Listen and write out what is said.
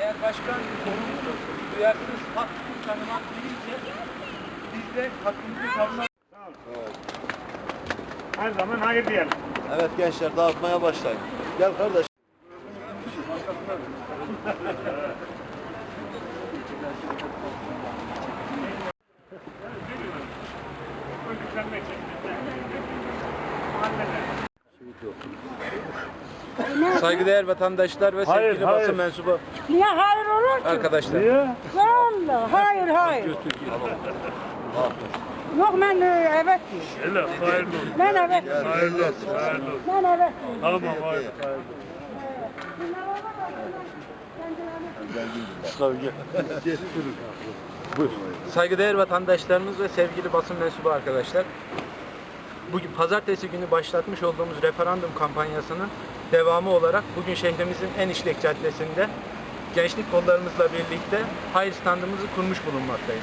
Eğer başkan duyarsız hak tanımak deyince biz de hakkımızı savunmak Her zaman hayır diyelim. Evet gençler dağıtmaya başlayın. Gel kardeş. Saygıdeğer vatandaşlar ve Hayır, sevgili hayır. basın mensubu Niye hayır olur ki? arkadaşlar. Niye? Vallahi hayır hayır. Yok ben e, evet. Öyle, hayırlı olsun. Ben evet diyorum. Hayırlı olsun, hayırlı olsun. Ben evet diyorum. Tamam, hayırlı, hayırlı. Saygıdeğer vatandaşlarımız ve sevgili basın mensubu arkadaşlar. Bugün pazartesi günü başlatmış olduğumuz referandum kampanyasının devamı olarak bugün şehrimizin en işlek caddesinde gençlik kollarımızla birlikte hayır standımızı kurmuş bulunmaktayız.